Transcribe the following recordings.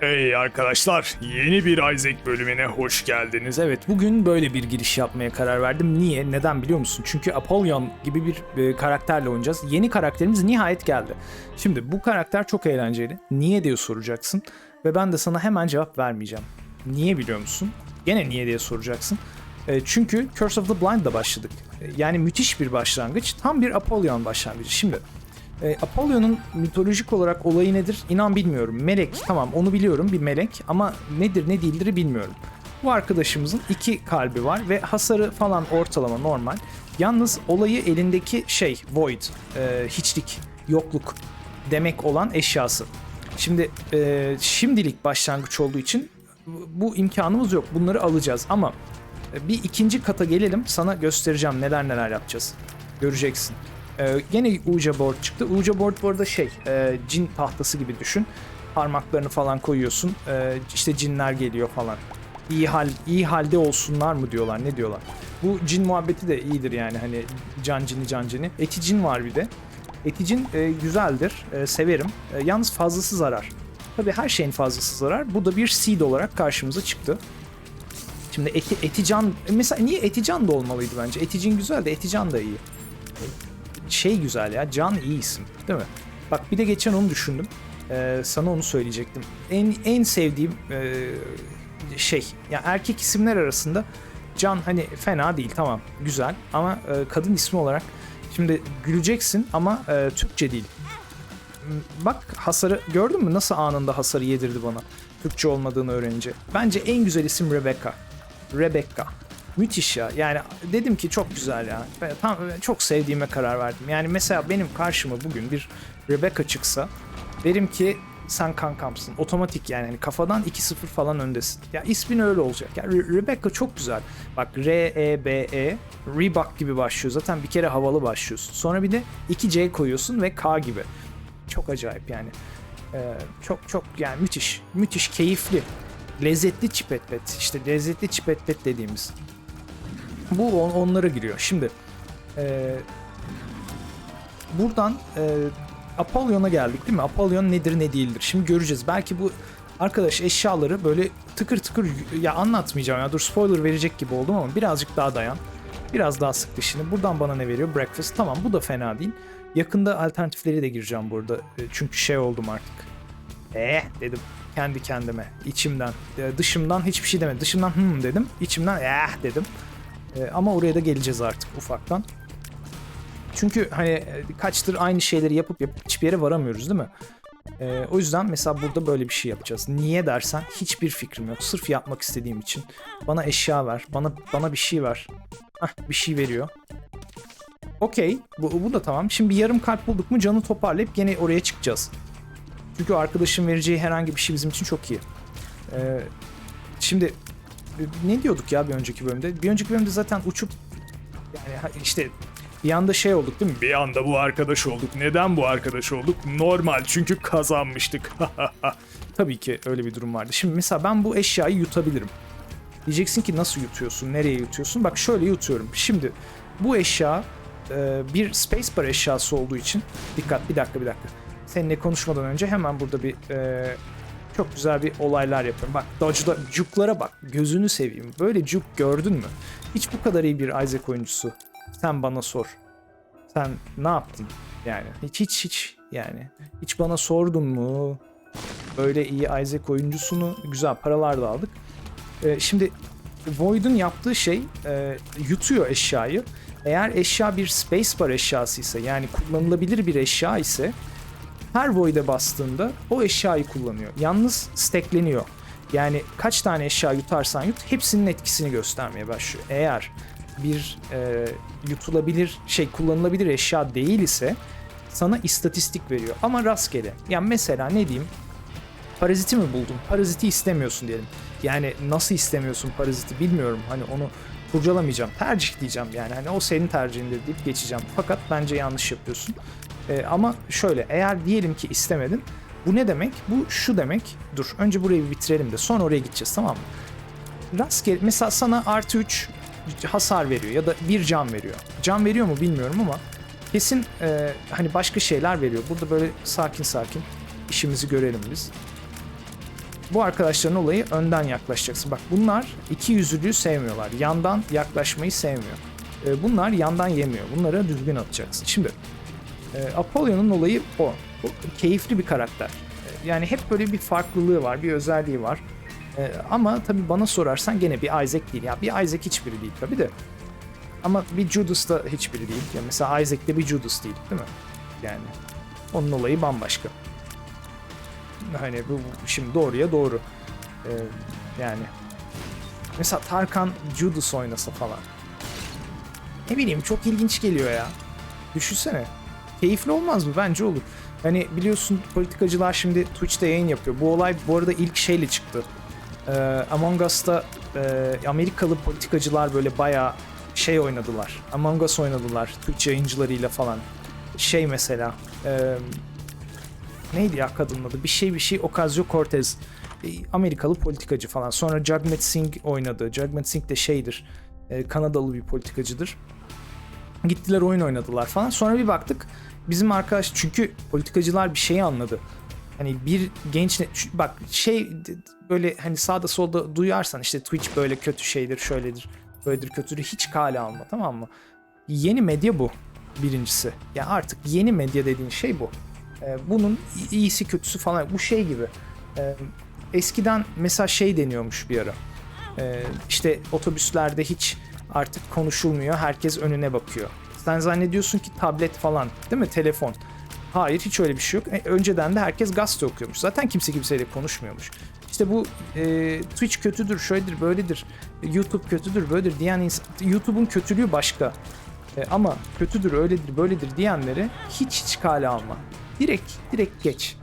Hey arkadaşlar, yeni bir Isaac bölümüne hoş geldiniz. Evet, Bugün böyle bir giriş yapmaya karar verdim. Niye? Neden biliyor musun? Çünkü Apollyon gibi bir e, karakterle oynayacağız. Yeni karakterimiz nihayet geldi. Şimdi bu karakter çok eğlenceli. Niye diye soracaksın. Ve ben de sana hemen cevap vermeyeceğim. Niye biliyor musun? Gene niye diye soracaksın. E, çünkü Curse of the Blind'da başladık. E, yani müthiş bir başlangıç. Tam bir Apollyon başlangıcı. Şimdi e, Apollo'nun mitolojik olarak olayı nedir? İnan bilmiyorum. Melek tamam onu biliyorum bir melek ama nedir ne değildir bilmiyorum. Bu arkadaşımızın iki kalbi var ve hasarı falan ortalama normal. Yalnız olayı elindeki şey void, e, hiçlik, yokluk demek olan eşyası. Şimdi e, şimdilik başlangıç olduğu için bu imkanımız yok. Bunları alacağız ama bir ikinci kata gelelim sana göstereceğim neler neler yapacağız. Göreceksin. Ee, gene Ouija board çıktı. Ouija board bu arada şey, e, cin tahtası gibi düşün. Parmaklarını falan koyuyorsun. Ee, işte cinler geliyor falan. İyi hal iyi halde olsunlar mı diyorlar, ne diyorlar. Bu cin muhabbeti de iyidir yani hani can cini can cini. Eti cin var bir de. Eti cin e, güzeldir, e, severim. E, yalnız fazlası zarar. Tabii her şeyin fazlası zarar. Bu da bir seed olarak karşımıza çıktı. Şimdi eti, etican mesela niye etican da olmalıydı bence? Eticin güzel de etican da iyi şey güzel ya. Can iyi isim. Değil mi? Bak bir de geçen onu düşündüm. Ee, sana onu söyleyecektim. En en sevdiğim e, şey ya erkek isimler arasında Can hani fena değil tamam güzel ama e, kadın ismi olarak şimdi güleceksin ama e, Türkçe değil. M- Bak hasarı gördün mü nasıl anında hasarı yedirdi bana Türkçe olmadığını öğrenince. Bence en güzel isim Rebecca. Rebecca. Müthiş ya. Yani dedim ki çok güzel ya. Tam çok sevdiğime karar verdim. Yani mesela benim karşıma bugün bir Rebecca çıksa derim ki sen kankamsın. Otomatik yani. Hani kafadan 2-0 falan öndesin. Ya ismin öyle olacak. Ya Re- Rebecca çok güzel. Bak R E B E Reebok gibi başlıyor. Zaten bir kere havalı başlıyorsun. Sonra bir de 2 C koyuyorsun ve K gibi. Çok acayip yani. Ee, çok çok yani müthiş. Müthiş keyifli. Lezzetli çipetlet. İşte lezzetli çipetlet dediğimiz. Bu on, onlara giriyor. Şimdi e, buradan e, Apollyon'a geldik değil mi? Apollyon nedir ne değildir. Şimdi göreceğiz. Belki bu arkadaş eşyaları böyle tıkır tıkır ya anlatmayacağım ya dur spoiler verecek gibi oldum ama birazcık daha dayan. Biraz daha sık dişini. Buradan bana ne veriyor? Breakfast. Tamam bu da fena değil. Yakında alternatifleri de gireceğim burada. E, Çünkü şey oldum artık. Eh dedim kendi kendime içimden E, dışımdan hiçbir şey demedim dışımdan hmm dedim içimden eh dedim e, ama oraya da geleceğiz artık ufaktan. Çünkü hani e, kaçtır aynı şeyleri yapıp yapıp hiçbir yere varamıyoruz değil mi? E, o yüzden mesela burada böyle bir şey yapacağız. Niye dersen hiçbir fikrim yok. Sırf yapmak istediğim için. Bana eşya ver. Bana bana bir şey ver. Hah bir şey veriyor. Okey. Bu, bu da tamam. Şimdi bir yarım kalp bulduk mu canı toparlayıp gene oraya çıkacağız. Çünkü arkadaşın vereceği herhangi bir şey bizim için çok iyi. E, şimdi ne diyorduk ya bir önceki bölümde? Bir önceki bölümde zaten uçup yani işte bir anda şey olduk değil mi? bir anda bu arkadaş olduk. Neden bu arkadaş olduk? Normal çünkü kazanmıştık. Tabii ki öyle bir durum vardı. Şimdi mesela ben bu eşyayı yutabilirim. Diyeceksin ki nasıl yutuyorsun, nereye yutuyorsun? Bak şöyle yutuyorum. Şimdi bu eşya e, bir spacebar eşyası olduğu için dikkat bir dakika bir dakika. Seninle konuşmadan önce hemen burada bir e, çok güzel bir olaylar yapıyorum. Bak dodge'da cuklara bak. Gözünü seveyim. Böyle cuk gördün mü? Hiç bu kadar iyi bir Isaac oyuncusu. Sen bana sor. Sen ne yaptın? Yani hiç hiç hiç yani. Hiç bana sordun mu? Böyle iyi Isaac oyuncusunu güzel paralar da aldık. Ee, şimdi Void'un yaptığı şey e, yutuyor eşyayı. Eğer eşya bir spacebar eşyası ise yani kullanılabilir bir eşya ise her Void'e bastığında o eşyayı kullanıyor. Yalnız stackleniyor. Yani kaç tane eşya yutarsan yut hepsinin etkisini göstermeye başlıyor. Eğer bir e, yutulabilir şey kullanılabilir eşya değil ise sana istatistik veriyor ama rastgele. Yani mesela ne diyeyim? Paraziti mi buldun? Paraziti istemiyorsun diyelim. Yani nasıl istemiyorsun paraziti bilmiyorum. Hani onu kurcalamayacağım. Tercih diyeceğim yani. Hani o senin tercihindir deyip geçeceğim. Fakat bence yanlış yapıyorsun. Ee, ama şöyle eğer diyelim ki istemedin. Bu ne demek? Bu şu demek. Dur önce burayı bitirelim de sonra oraya gideceğiz tamam mı? Rastgele mesela sana artı 3 hasar veriyor ya da bir can veriyor. Can veriyor mu bilmiyorum ama kesin e, hani başka şeyler veriyor. Burada böyle sakin sakin işimizi görelim biz. bu arkadaşların olayı önden yaklaşacaksın. Bak bunlar iki yüzlülüğü sevmiyorlar. Yandan yaklaşmayı sevmiyor. E, bunlar yandan yemiyor. Bunları düzgün atacaksın. Şimdi e, Apollo'nun olayı o. Bu keyifli bir karakter. E, yani hep böyle bir farklılığı var, bir özelliği var. E, ama tabii bana sorarsan gene bir Isaac değil. Ya bir Isaac hiçbiri değil tabii de. Ama bir Judas da hiçbiri değil. Ya mesela Isaac de bir Judas değil, değil mi? Yani onun olayı bambaşka. Hani bu şimdi doğruya doğru. Ee, yani mesela Tarkan Judas oynasa falan. Ne bileyim çok ilginç geliyor ya. Düşünsene. Keyifli olmaz mı? Bence olur. Hani biliyorsun politikacılar şimdi Twitch'te yayın yapıyor. Bu olay bu arada ilk şeyle çıktı. Ee, Among Us'ta e, Amerikalı politikacılar böyle bayağı şey oynadılar. Among Us oynadılar Twitch yayıncılarıyla falan. Şey mesela e, neydi ya kadının adı? Bir şey bir şey Ocasio-Cortez. E, Amerikalı politikacı falan. Sonra Jagmeet Singh oynadı. Jagmeet Singh de şeydir. e, Kanadalı bir politikacıdır. Gittiler oyun oynadılar falan. Sonra bir baktık bizim arkadaş çünkü politikacılar bir şeyi anladı. Hani bir genç bak şey böyle hani sağda solda duyarsan işte Twitch böyle kötü şeydir şöyledir böyledir kötüdür hiç kale alma tamam mı? Yeni medya bu birincisi. Ya artık yeni medya dediğin şey bu. Ee, bunun iyisi kötüsü falan bu şey gibi. Ee, eskiden mesela şey deniyormuş bir ara. Ee, işte otobüslerde hiç artık konuşulmuyor. Herkes önüne bakıyor. Sen zannediyorsun ki tablet falan değil mi? Telefon. Hayır hiç öyle bir şey yok. E, önceden de herkes gazete okuyormuş. Zaten kimse kimseyle konuşmuyormuş. İşte bu e, Twitch kötüdür, şöyledir, böyledir. YouTube kötüdür, böyledir diyen insan... YouTube'un kötülüğü başka. E, ama kötüdür, öyledir, böyledir diyenleri hiç hiç kale alma. Direkt, direkt geç.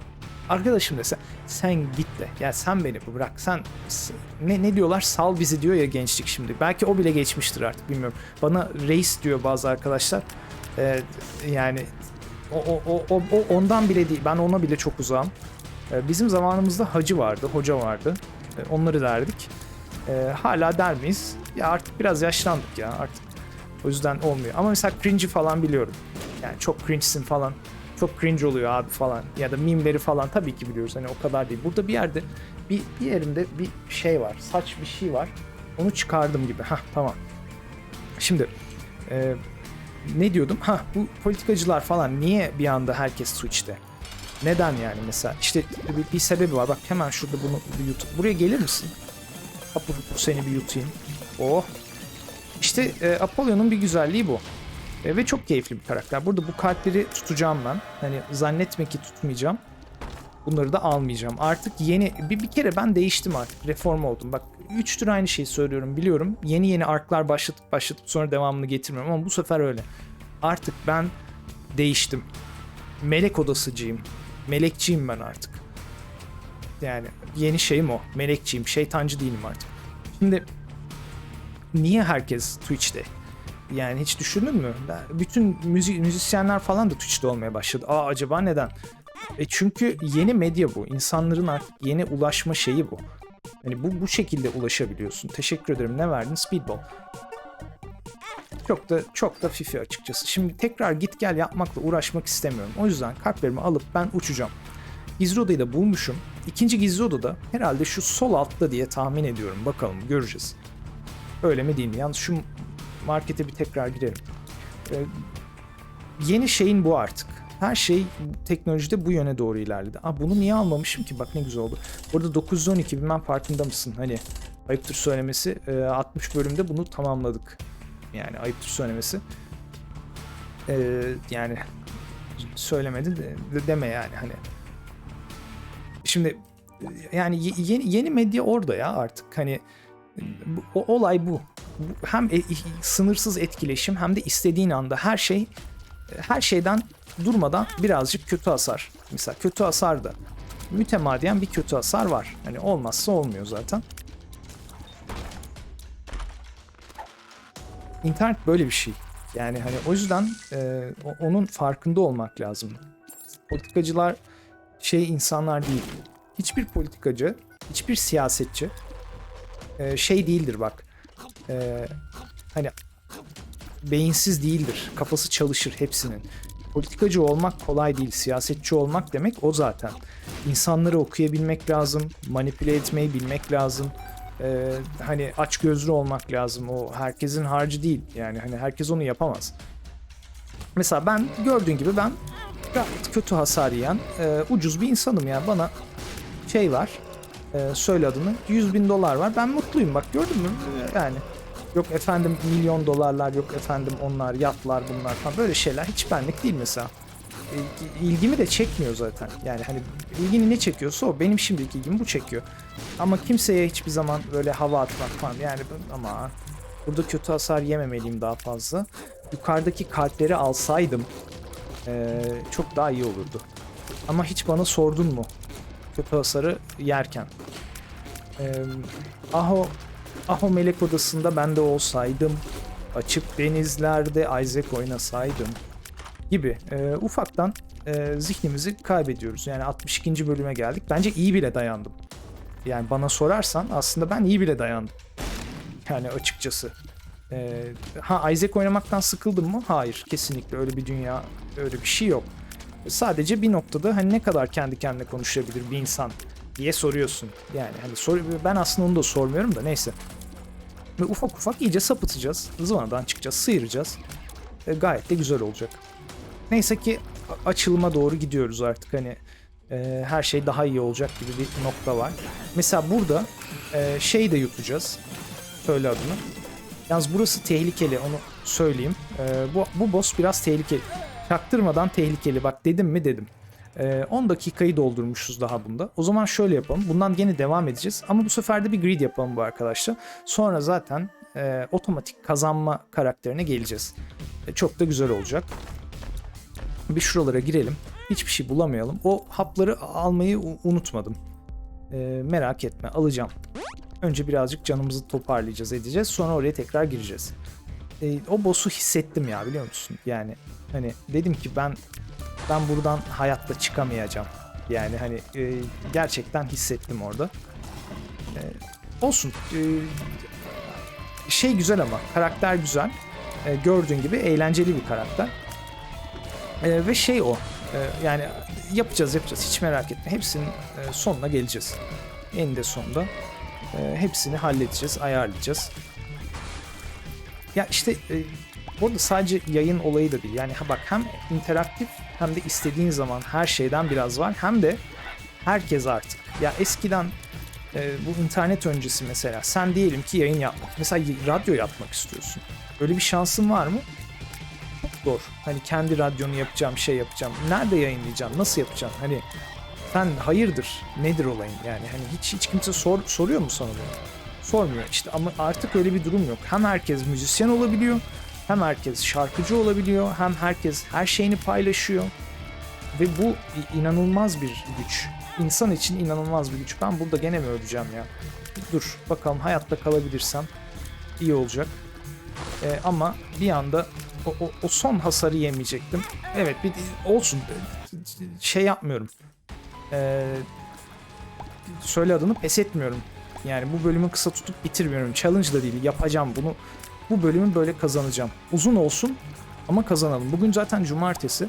Arkadaşım dese sen git de. Ya sen beni bırak. Sen ne ne diyorlar? Sal bizi diyor ya gençlik şimdi. Belki o bile geçmiştir artık bilmiyorum. Bana reis diyor bazı arkadaşlar. E, yani o, o, o, o, ondan bile değil. Ben ona bile çok uzağım. E, bizim zamanımızda hacı vardı, hoca vardı. E, onları derdik. E, hala der miyiz? Ya artık biraz yaşlandık ya artık. O yüzden olmuyor. Ama mesela cringe'i falan biliyorum. Yani çok cringe'sin falan. Çok cringe oluyor abi falan. Ya da mimleri falan tabii ki biliyoruz. Hani o kadar değil. Burada bir yerde bir, bir yerimde bir şey var. Saç bir şey var. Onu çıkardım gibi. Hah tamam. Şimdi e, ne diyordum? Ha bu politikacılar falan niye bir anda herkes Twitch'te? Neden yani mesela? İşte bir, bir sebebi var. Bak hemen şurada bunu bir yut. Buraya gelir misin? Hapur seni bir yutayım. Oh. İşte e, Apollo'nun bir güzelliği bu. E, ve çok keyifli bir karakter. Burada bu kalpleri tutacağım ben. Hani zannetme ki tutmayacağım. Bunları da almayacağım. Artık yeni bir, bir kere ben değiştim artık. Reform oldum. Bak 3 tür aynı şeyi söylüyorum biliyorum. Yeni yeni arklar başlatıp başlatıp sonra devamını getirmiyorum ama bu sefer öyle. Artık ben değiştim. Melek odasıcıyım. Melekçiyim ben artık. Yani yeni şeyim o. Melekçiyim. Şeytancı değilim artık. Şimdi niye herkes Twitch'te? Yani hiç düşündün mü? Bütün müzisyenler falan da Twitch'te olmaya başladı. Aa acaba neden? E çünkü yeni medya bu. İnsanların artık yeni ulaşma şeyi bu. Hani bu bu şekilde ulaşabiliyorsun. Teşekkür ederim. Ne verdin? Speedball. Çok da çok da fifi açıkçası. Şimdi tekrar git gel yapmakla uğraşmak istemiyorum. O yüzden kartlarımı alıp ben uçacağım. Gizli odayı da bulmuşum. İkinci gizli odada herhalde şu sol altta diye tahmin ediyorum. Bakalım göreceğiz. Öyle mi değil mi? Yalnız şu markete bir tekrar girelim. Ee, yeni şeyin bu artık. Her şey teknolojide bu yöne doğru ilerledi. Aa, bunu niye almamışım ki? Bak ne güzel oldu. Burada 912 bilmem farkında mısın? Hani ayıptır söylemesi. Ee, 60 bölümde bunu tamamladık. Yani ayıptır söylemesi. Ee, yani söylemedi de, de- deme yani hani. Şimdi yani ye- yeni, yeni medya orada ya artık hani bu- o olay bu. Hem e- sınırsız etkileşim hem de istediğin anda her şey her şeyden durmadan birazcık kötü hasar. Mesela kötü hasar da mütemadiyen bir kötü hasar var. Hani olmazsa olmuyor zaten. İnternet böyle bir şey. Yani hani o yüzden e, onun farkında olmak lazım. Politikacılar şey insanlar değil. Hiçbir politikacı, hiçbir siyasetçi e, şey değildir bak. E, hani beyinsiz değildir. Kafası çalışır hepsinin. politikacı olmak kolay değil. Siyasetçi olmak demek o zaten. İnsanları okuyabilmek lazım, manipüle etmeyi bilmek lazım. Ee, hani aç gözlü olmak lazım. O herkesin harcı değil. Yani hani herkes onu yapamaz. Mesela ben gördüğün gibi ben gayet kötü hasar yiyen e, ucuz bir insanım yani bana şey var e, söyle adını 100 bin dolar var ben mutluyum bak gördün mü yani yok efendim milyon dolarlar yok efendim onlar yatlar bunlar falan böyle şeyler hiç benlik değil mesela E, ilgimi de çekmiyor zaten yani hani ilgini ne çekiyorsa o benim şimdiki ilgimi bu çekiyor ama kimseye hiçbir zaman böyle hava atmak falan yani ama burada kötü hasar yememeliyim daha fazla yukarıdaki kalpleri alsaydım ee, çok daha iyi olurdu. Ama hiç bana sordun mu? Kötü hasarı yerken. Ee, Aho Aho Melek Odası'nda ben de olsaydım. Açık denizlerde Isaac oynasaydım. Gibi. Ee, ufaktan e, zihnimizi kaybediyoruz. Yani 62. bölüme geldik. Bence iyi bile dayandım. Yani bana sorarsan aslında ben iyi bile dayandım. Yani açıkçası. Ee, ha Isaac oynamaktan sıkıldım mı? Hayır. Kesinlikle öyle bir dünya, öyle bir şey yok. Sadece bir noktada hani ne kadar kendi kendine konuşabilir bir insan diye soruyorsun. Yani hani sor, ben aslında onu da sormuyorum da neyse. Ve ufak ufak iyice sapıtacağız. Zıvanadan çıkacağız, sıyıracağız. E, gayet de güzel olacak. Neyse ki açılıma doğru gidiyoruz artık hani e, her şey daha iyi olacak gibi bir nokta var. Mesela burada e, şey de yutacağız. Söyle adını. Yalnız burası tehlikeli onu söyleyeyim. Ee, bu, bu boss biraz tehlikeli. Çaktırmadan tehlikeli bak dedim mi dedim. Ee, 10 dakikayı doldurmuşuz daha bunda. O zaman şöyle yapalım. Bundan gene devam edeceğiz. Ama bu sefer de bir grid yapalım bu arkadaşlar. Sonra zaten e, otomatik kazanma karakterine geleceğiz. E, çok da güzel olacak. Bir şuralara girelim. Hiçbir şey bulamayalım. O hapları almayı unutmadım. E, merak etme alacağım. Önce birazcık canımızı toparlayacağız edeceğiz. Sonra oraya tekrar gireceğiz. E, o boss'u hissettim ya biliyor musun? Yani hani dedim ki ben ben buradan hayatta çıkamayacağım. Yani hani e, gerçekten hissettim orada. E, olsun. E, şey güzel ama karakter güzel. E, gördüğün gibi eğlenceli bir karakter. E, ve şey o. e, yani yapacağız yapacağız hiç merak etme. Hepsinin e, sonuna geleceğiz. Eninde sonunda. E, hepsini halledeceğiz, ayarlayacağız. Ya işte e, bu arada sadece yayın olayı da değil. Yani ha bak hem interaktif hem de istediğin zaman her şeyden biraz var. Hem de herkes artık. Ya eskiden e, bu internet öncesi mesela sen diyelim ki yayın yapmak. Mesela radyo yapmak istiyorsun. Öyle bir şansın var mı? Çok zor. Hani kendi radyonu yapacağım, şey yapacağım. Nerede yayınlayacağım? Nasıl yapacağım? Hani sen hayırdır? Nedir olayın? Yani hani hiç hiç kimse sor, soruyor mu sana bunu? Sormuyor işte ama artık öyle bir durum yok. Hem herkes müzisyen olabiliyor, hem herkes şarkıcı olabiliyor, hem herkes her şeyini paylaşıyor. Ve bu inanılmaz bir güç. İnsan için inanılmaz bir güç. Ben burada gene mi öleceğim ya? Dur bakalım hayatta kalabilirsem iyi olacak. Ee, ama bir anda o, o, o son hasarı yemeyecektim. Evet bir olsun şey yapmıyorum. Ee, söyle adını pes etmiyorum. Yani bu bölümü kısa tutup bitirmiyorum. Challenge da değil yapacağım bunu. Bu bölümü böyle kazanacağım. Uzun olsun ama kazanalım. Bugün zaten cumartesi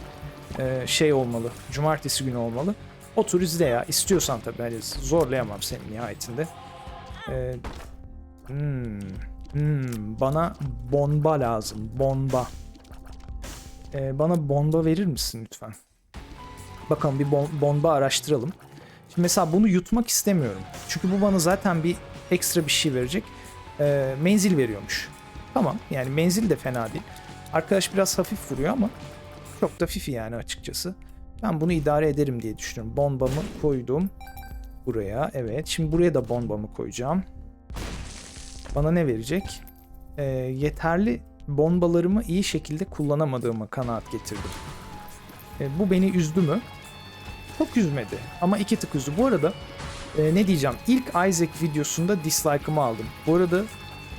Ee, şey olmalı. Cumartesi günü olmalı. Otur izle ya. İstiyorsan tabii. Hani zorlayamam seni nihayetinde. Ee, hmm, hmm, bana bomba lazım. Bomba. Ee, bana bomba verir misin lütfen? Bakalım bir bom- bomba araştıralım. Şimdi mesela bunu yutmak istemiyorum. Çünkü bu bana zaten bir ekstra bir şey verecek. Ee, menzil veriyormuş. Tamam yani menzil de fena değil. Arkadaş biraz hafif vuruyor ama çok da fifi yani açıkçası. Ben bunu idare ederim diye düşünüyorum. Bombamı koydum buraya. Evet. Şimdi buraya da bombamı koyacağım. Bana ne verecek? Ee, yeterli bombalarımı iyi şekilde kullanamadığıma kanaat getirdim. Ee, bu beni üzdü mü? Çok üzmedi. Ama iki tık üzdü. Bu arada e, ne diyeceğim? İlk Isaac videosunda dislike'ımı aldım. Bu arada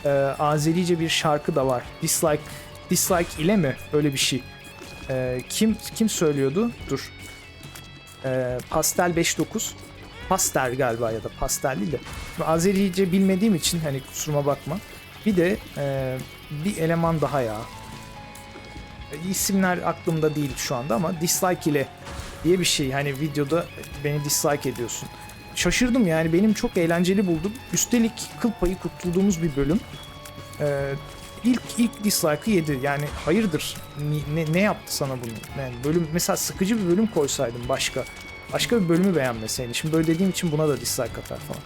e, Azerice bir şarkı da var. Dislike dislike ile mi? Öyle bir şey. E, kim kim söylüyordu? Dur. E, Pastel 59. Pastel galiba ya da pastel değil de. Azerice bilmediğim için hani kusuruma bakma. Bir de e, bir eleman daha ya. E, isimler aklımda değil şu anda ama dislike ile diye bir şey. Hani videoda beni dislike ediyorsun. Şaşırdım yani benim çok eğlenceli buldum. Üstelik kıl payı kurtulduğumuz bir bölüm. Ee, ilk ilk dislike'ı yedi. Yani hayırdır? Ne, ne yaptı sana bunu? Yani bölüm mesela sıkıcı bir bölüm koysaydım başka. Başka bir bölümü beğenmeseydin. Şimdi böyle dediğim için buna da dislike atar falan.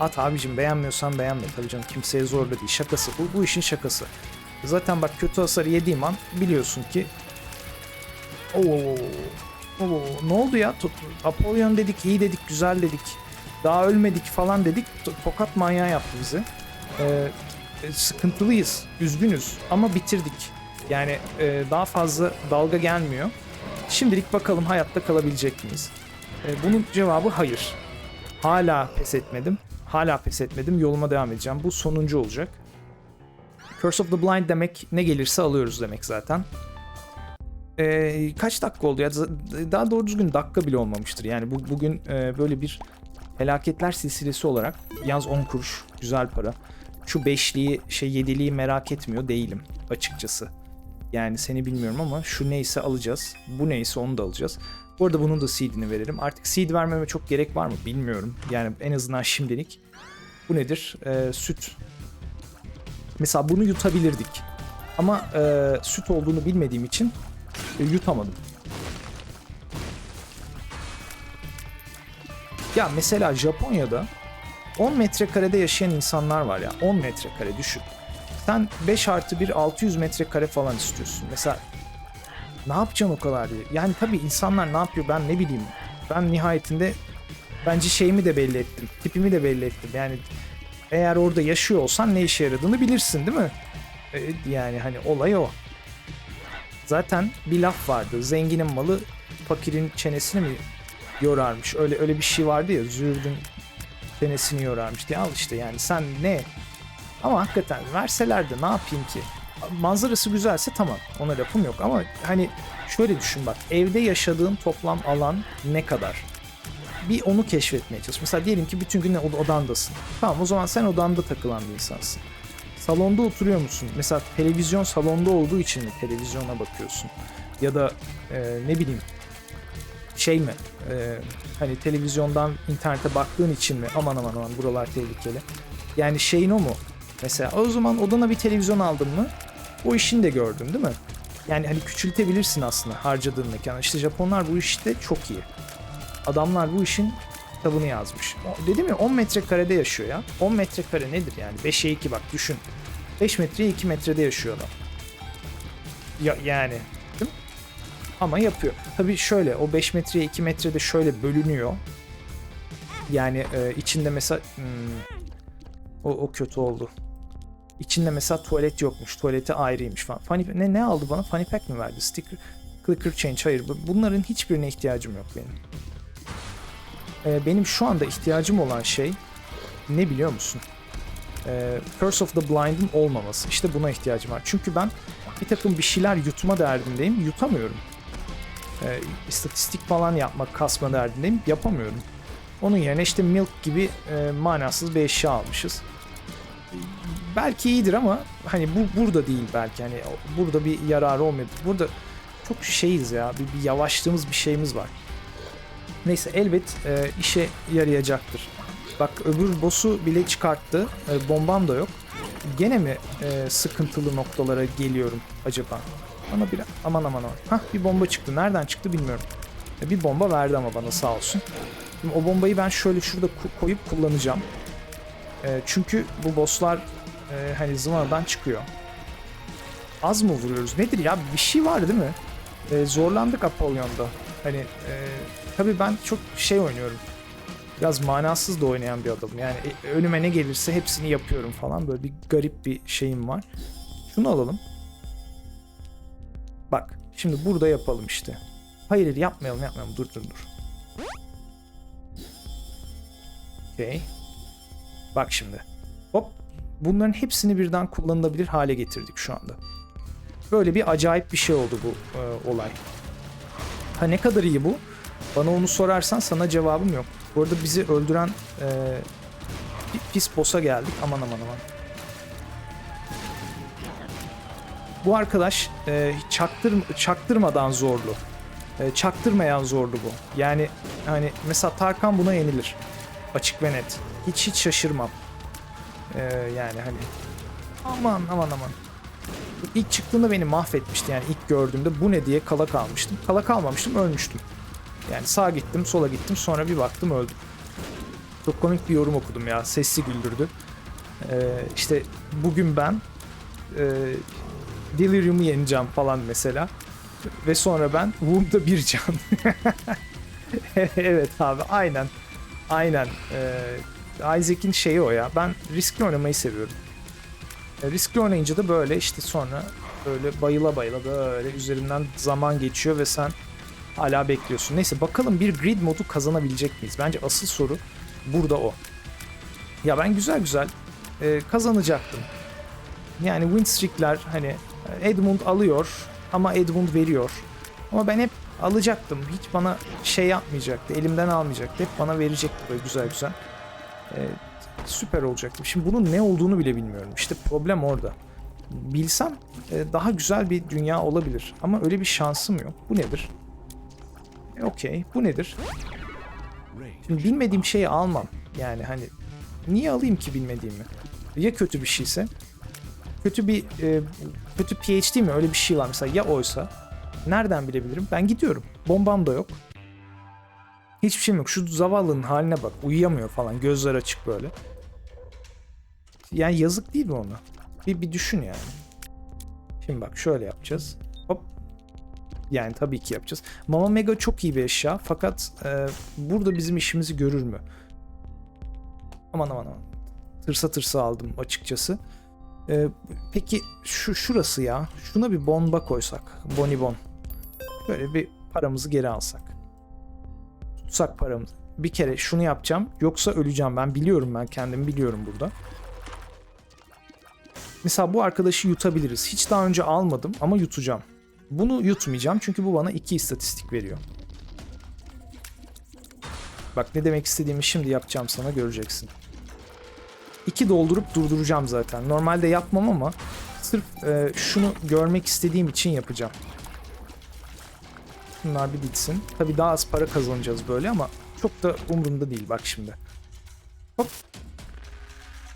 At abicim beğenmiyorsan beğenme. Tabii canım kimseye zorla değil. Şakası bu. Bu işin şakası. Zaten bak kötü hasarı yediğim an biliyorsun ki Oo, oo, ne oldu ya? Apollon dedik, iyi dedik, güzel dedik. Daha ölmedik falan dedik. To- Tokat manyağı yaptı bizi. Ee, e, sıkıntılıyız, üzgünüz ama bitirdik. Yani e, daha fazla dalga gelmiyor. Şimdilik bakalım hayatta kalabilecek miyiz? E, bunun cevabı hayır. Hala pes etmedim. Hala pes etmedim. Yoluma devam edeceğim. Bu sonuncu olacak. Curse of the Blind demek ne gelirse alıyoruz demek zaten. Ee, kaç dakika oldu ya? Daha doğru düzgün dakika bile olmamıştır. Yani bu bugün e, böyle bir felaketler silsilesi olarak yalnız 10 kuruş güzel para. Şu beşliği şey yediliği merak etmiyor değilim açıkçası. Yani seni bilmiyorum ama şu neyse alacağız. Bu neyse onu da alacağız. Bu arada bunun da seed'ini verelim. Artık seed vermeme çok gerek var mı bilmiyorum. Yani en azından şimdilik. Bu nedir? Ee, süt. Mesela bunu yutabilirdik. Ama e, süt olduğunu bilmediğim için e, yutamadım. Ya mesela Japonya'da 10 metrekarede yaşayan insanlar var ya 10 metrekare düşün. Sen 5 artı 1 600 metrekare falan istiyorsun. Mesela ne yapacaksın o kadar diye. Yani tabii insanlar ne yapıyor ben ne bileyim. Ben nihayetinde bence şeyimi de belli ettim. Tipimi de belli ettim. Yani eğer orada yaşıyor olsan ne işe yaradığını bilirsin değil mi? E, Yani hani olay o. Zaten bir laf vardı. Zenginin malı fakirin çenesini mi yorarmış? Öyle öyle bir şey vardı ya. Zürdün çenesini yorarmış diye. Al işte yani sen ne? Ama hakikaten verseler de ne yapayım ki? Manzarası güzelse tamam. Ona lafım yok ama hani şöyle düşün bak. Evde yaşadığın toplam alan ne kadar? Bir onu keşfetmeye çalış. Mesela diyelim ki bütün gün od- odandasın. Tamam o zaman sen odanda takılan bir insansın. Salonda oturuyor musun? Mesela televizyon salonda olduğu için mi televizyona bakıyorsun? Ya da e, ne bileyim şey mi? E, hani televizyondan internete baktığın için mi? Aman aman aman buralar tehlikeli. Yani şeyin o mu? Mesela o zaman odana bir televizyon aldın mı? O işini de gördün değil mi? Yani hani küçültebilirsin aslında harcadığın mekanı. İşte Japonlar bu işte çok iyi. Adamlar bu işin kitabını yazmış. Dedim ya 10 metrekarede yaşıyor ya. 10 metrekare nedir yani? 5'e 2 bak düşün. 5 metreye 2 metrede yaşıyor adam. Ya, yani? Ama yapıyor. Tabii şöyle o 5 metreye 2 metrede şöyle bölünüyor. Yani e, içinde mesela hmm, o, o kötü oldu. İçinde mesela tuvalet yokmuş. Tuvaleti ayrıymış falan. Funny, ne, ne aldı bana? Funny Pack mi verdi? Sticker, clicker change. Hayır. bu- Bunların hiçbirine ihtiyacım yok benim. Ee, benim şu anda ihtiyacım olan şey ne biliyor musun? Ee, Curse of the Blind'in olmaması. İşte buna ihtiyacım var. Çünkü ben bir takım bir şeyler yutma derdindeyim. Yutamıyorum. Ee, istatistik falan yapmak, kasma derdindeyim. Yapamıyorum. Onun yerine işte milk gibi e, manasız bir eşya almışız. Belki iyidir ama hani bu burada değil belki hani burada bir yararı olmuyor. Burada çok şeyiz ya bir, bir yavaşlığımız bir şeyimiz var. Neyse elbet e, işe yarayacaktır. Bak öbür boss'u bile çıkarttı. E, bombam da yok. Gene mi e, sıkıntılı noktalara geliyorum acaba? Bana bir aman aman aman. Hah bir bomba çıktı. Nereden çıktı bilmiyorum. E, bir bomba verdi ama bana sağ olsun. Şimdi o bombayı ben şöyle şurada koyup kullanacağım. E, çünkü bu bosslar e, hani zıvanadan çıkıyor. Az mı vuruyoruz? Nedir ya? Bir şey var değil mi? E, zorlandık Apollyon'da. Hani e, tabii ben çok şey oynuyorum. Biraz manasız da oynayan bir adamım. Yani e, önüme ne gelirse hepsini yapıyorum falan. Böyle bir garip bir şeyim var. Şunu alalım. Bak şimdi burada yapalım işte. Hayır hayır, yapmayalım yapmayalım. Dur dur dur. Okey. Bak şimdi. Hop. Bunların hepsini birden kullanılabilir hale getirdik şu anda. Böyle bir acayip bir şey oldu bu e, olay. Ha ne kadar iyi bu? Bana onu sorarsan sana cevabım yok. Bu arada bizi öldüren e, pis boss'a geldik. Aman aman aman. Bu arkadaş e, çaktır, çaktırmadan zorlu. E, çaktırmayan zorlu bu. Yani hani mesela Tarkan buna yenilir. Açık ve net. Hiç hiç şaşırmam. E, yani hani aman aman aman. İlk çıktığında beni mahvetmişti yani ilk gördüğümde bu ne diye kala kalmıştım. Kala kalmamıştım ölmüştüm. Yani sağa gittim sola gittim sonra bir baktım öldüm. Çok komik bir yorum okudum ya sesli güldürdü. Ee, işte bugün ben e, Delirium'u yeneceğim falan mesela. Ve sonra ben Wound'da bir can. evet abi aynen. Aynen. Ee, Isaac'in şeyi o ya. Ben riskli oynamayı seviyorum. E, riskli oynayınca da böyle işte sonra böyle bayıla bayıla böyle üzerinden zaman geçiyor ve sen hala bekliyorsun. Neyse bakalım bir grid modu kazanabilecek miyiz? Bence asıl soru burada o. Ya ben güzel güzel e, kazanacaktım. Yani win streak'ler hani Edmund alıyor ama Edmund veriyor. Ama ben hep alacaktım. Hiç bana şey yapmayacaktı. Elimden almayacaktı. Hep bana verecekti böyle güzel güzel. E, süper olacaktı. Şimdi bunun ne olduğunu bile bilmiyorum. İşte problem orada. Bilsem e, daha güzel bir dünya olabilir. Ama öyle bir şansım yok. Bu nedir? E, Okey. Bu nedir? Şimdi bilmediğim şeyi almam. Yani hani niye alayım ki bilmediğimi? Ya kötü bir şeyse? Kötü bir e, kötü PhD mi? Öyle bir şey var mesela. Ya oysa? Nereden bilebilirim? Ben gidiyorum. Bombam da yok. Hiçbir şeyim yok. Şu zavallının haline bak. Uyuyamıyor falan. Gözler açık böyle. Yani yazık değil mi ona? Bir, bir düşün yani. Şimdi bak şöyle yapacağız. Hop. Yani tabii ki yapacağız. Mama Mega çok iyi bir eşya fakat e, burada bizim işimizi görür mü? Aman aman aman. Tırsa tırsa aldım açıkçası. E, peki şu şurası ya. Şuna bir bomba koysak. Bonibon. Böyle bir paramızı geri alsak. Tutsak paramızı. Bir kere şunu yapacağım. Yoksa öleceğim. Ben biliyorum ben kendimi biliyorum burada. Mesela bu arkadaşı yutabiliriz. Hiç daha önce almadım ama yutacağım. Bunu yutmayacağım çünkü bu bana iki istatistik veriyor. Bak ne demek istediğimi şimdi yapacağım sana göreceksin. İki doldurup durduracağım zaten. Normalde yapmam ama sırf e, şunu görmek istediğim için yapacağım. Bunlar bir bitsin. Tabii daha az para kazanacağız böyle ama çok da umurumda değil bak şimdi. Hop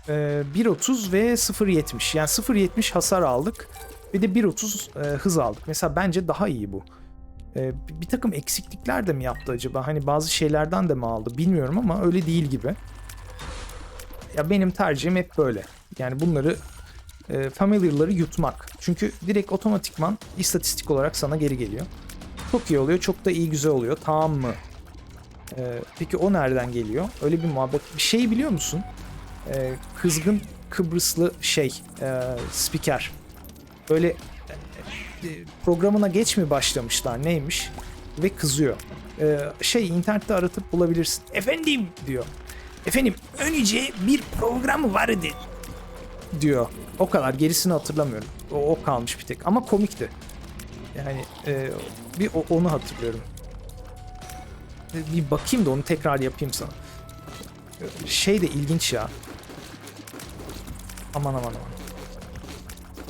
ee, 1.30 ve 0.70 yani 0.70 hasar aldık bir de 1.30 e, hız aldık. Mesela bence daha iyi bu. Bir- bir takım eksiklikler de mi yaptı acaba? Hani bazı şeylerden de mi aldı bilmiyorum ama öyle değil gibi. Ya benim tercihim hep böyle. Yani bunları e, familiar'ları yutmak. Çünkü direkt otomatikman istatistik olarak sana geri geliyor. Çok iyi oluyor. Çok da iyi güzel oluyor. Tamam mı? Ee, peki o nereden geliyor? Öyle bir muhabbet. Bir şey biliyor musun? Ee, kızgın Kıbrıslı şey e, spiker. Böyle e, e, programına geç mi başlamışlar neymiş? Ve kızıyor. Ee, şey internette aratıp bulabilirsin. Efendim diyor. Efendim önce bir program vardı diyor. O kadar gerisini hatırlamıyorum. O, o kalmış bir tek ama komikti. Yani e, bir o- onu hatırlıyorum. E, Bir bakayım da onu tekrar yapayım sana. Şey de ilginç ya. Aman aman aman.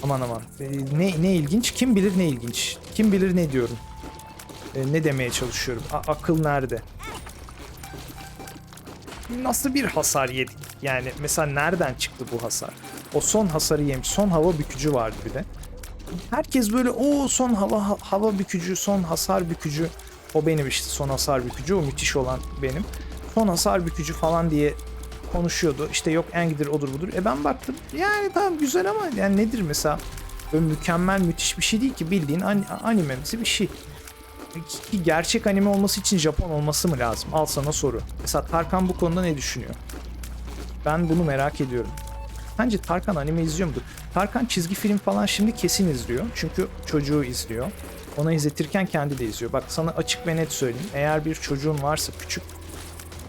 Aman aman. E, Ne, ne ilginç? Kim bilir ne ilginç? Kim bilir ne diyorum? E, ne demeye çalışıyorum? A- akıl nerede? Nasıl bir hasar yedik? Yani mesela nereden çıktı bu hasar? O son hasarı yemiş. Son hava bükücü vardı bir de. Herkes böyle o son hava ha- hava bükücü, son hasar bükücü. O benim işte son hasar bükücü. O müthiş olan benim. Son hasar bükücü falan diye konuşuyordu. İşte yok Engidir odur budur. E ben baktım yani tamam güzel ama yani nedir mesela? Böyle mükemmel müthiş bir şey değil ki bildiğin an- animemsi bir şey. Ki gerçek anime olması için Japon olması mı lazım? Al sana soru. Mesela Tarkan bu konuda ne düşünüyor? Ben bunu merak ediyorum. Sence Tarkan anime izliyor mudur? Tarkan çizgi film falan şimdi kesin izliyor. Çünkü çocuğu izliyor. Ona izletirken kendi de izliyor. Bak sana açık ve net söyleyeyim. Eğer bir çocuğun varsa küçük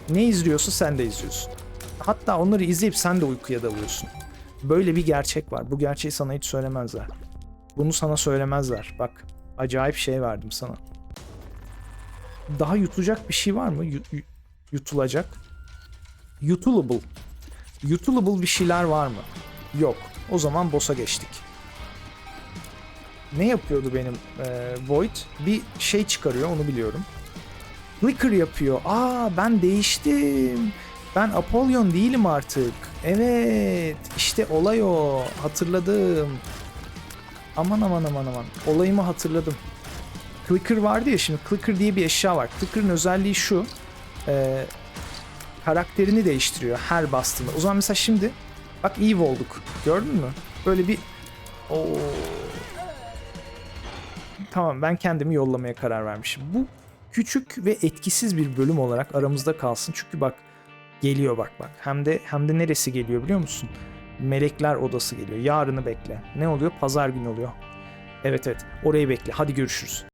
ne izliyorsa sen de izliyorsun. Hatta onları izleyip sen de uykuya dalıyorsun. Böyle bir gerçek var. Bu gerçeği sana hiç söylemezler. Bunu sana söylemezler. Bak acayip şey verdim sana. Daha yutulacak bir şey var mı? Yu- yutulacak. Yutulable. Yutulable bir şeyler var mı? Yok. O zaman boss'a geçtik. ne yapıyordu benim e, Void? Bir şey çıkarıyor onu biliyorum. Flicker yapıyor. Aa ben değiştim. Ben Apollon değilim artık. Evet işte olay o. Hatırladım. Aman aman aman aman. Olayımı hatırladım. Clicker vardı ya şimdi Clicker diye bir eşya var. Clicker'ın özelliği şu. e, karakterini değiştiriyor her bastığında. O zaman mesela şimdi bak Eve olduk. Gördün mü? Böyle bir Oo. Tamam ben kendimi yollamaya karar vermişim. Bu küçük ve etkisiz bir bölüm olarak aramızda kalsın. Çünkü bak geliyor bak bak. Hem de hem de neresi geliyor biliyor musun? Melekler odası geliyor. Yarını bekle. Ne oluyor? Pazar günü oluyor. Evet evet. Orayı bekle. Hadi görüşürüz.